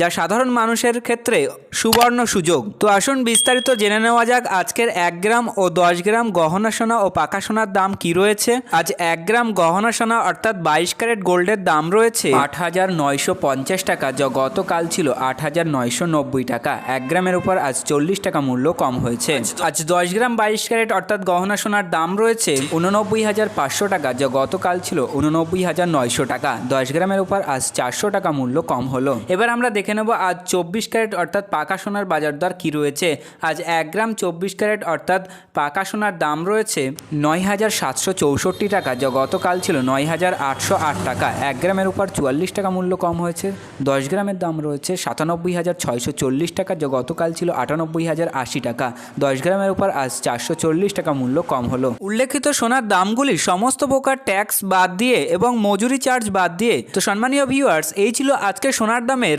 যা সাধারণ মানুষের ক্ষেত্রে সুবর্ণ সুযোগ। তো আসুন বিস্তারিত জেনে নেওয়া যাক আজকের এক গ্রাম ও দশ গ্রাম গহনা সোনা ও পাকা সোনার দাম কি রয়েছে। আজ এক গ্রাম গহনা সোনা অর্থাৎ বাইশ ক্যারেট গোল্ডের দাম রয়েছে আট হাজার নয়শো পঞ্চাশ টাকা, যা গতকাল ছিল আট হাজার নয়শো নব্বই টাকা। এক গ্রামের উপর আজ চল্লিশ টাকা মূল্য কম হয়েছে। আজ দশ গ্রাম বাইশ ক্যারেট অর্থাৎ গহনা সোনার দাম রয়েছে উননব্বই হাজার পাঁচশো টাকা, যা গতকাল ছিল উননব্বই হাজার নয়শো টাকা। দশ গ্রামের উপর আজ চারশো টাকা মূল্য কম হলো। এবার আমরা দেখে নেব আজ চব্বিশ ক্যারেট অর্থাৎ পাকা সোনার বাজার দর কী রয়েছে। আজ এক গ্রাম চব্বিশ ক্যারেট অর্থাৎ পাকা সোনার দাম রয়েছে নয় হাজার সাতশো চৌষট্টি টাকা, যা গতকাল ছিল নয় হাজার আটশো আট টাকা। এক গ্রামের উপর চুয়াল্লিশ টাকা মূল্য কম হয়েছে। দশ গ্রামের দাম রয়েছে সাতানব্বই হাজার ছয়শো চল্লিশ টাকা, যা গতকাল ছিল আটানব্বই হাজার আশি টাকা। দশ গ্রামের উপর আজ চারশো চল্লিশ টাকা মূল্য কম হলো। উল্লেখিত সোনার দামগুলি সমস্ত প্রকার ট্যাক্স বাদ দিয়ে এবং মজুরি চার্জ বাদ দিয়ে। তো সম্মানীয় ভিউয়ার্স, এই ছিল আজকে সোনার দামের